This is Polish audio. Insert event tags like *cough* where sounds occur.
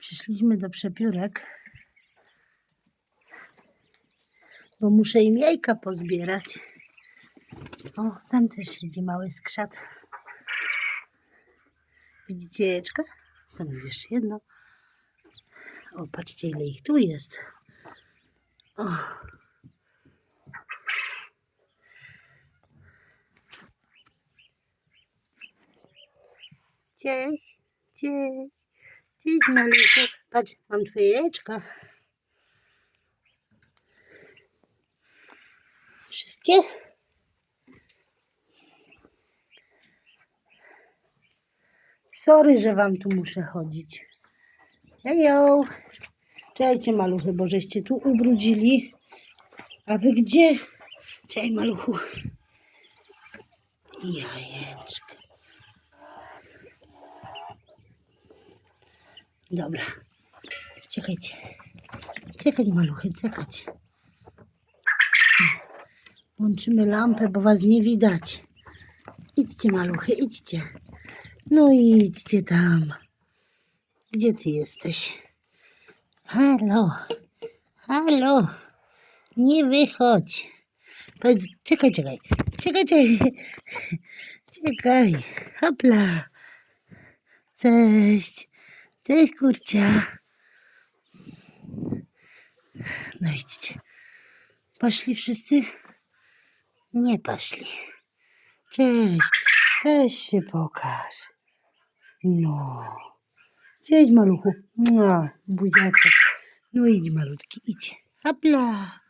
Przyszliśmy do przepiórek, bo muszę im jajka pozbierać. O, tam też siedzi mały skrzat. Widzicie jajeczka? Tam jest jeszcze jedno. O, patrzcie ile ich tu jest. O. Cześć, cześć, cześć maluchu. Patrz, mam twoje jajeczka. Wszystkie? Sorry, że wam tu muszę chodzić. Hejo! Czekajcie maluchy, bo żeście tu ubrudzili. A wy gdzie? Czekaj maluchu. Jajeczka. Dobra. Czekajcie. Czekać maluchy, czekać. Włączymy lampę, bo was nie widać. Idźcie maluchy, idźcie. No idźcie tam. Gdzie ty jesteś? Halo, halo, nie wychodź. Powiedz, czekaj, czekaj, czekaj, czekaj, *laughs* czekaj, hopla. Cześć, cześć kurcia. No idźcie. Poszli wszyscy? Nie poszli. Cześć, weź się pokaż. No. Cześć maluchu. Mua, buziaczek. No idź malutki, idź. Hopla.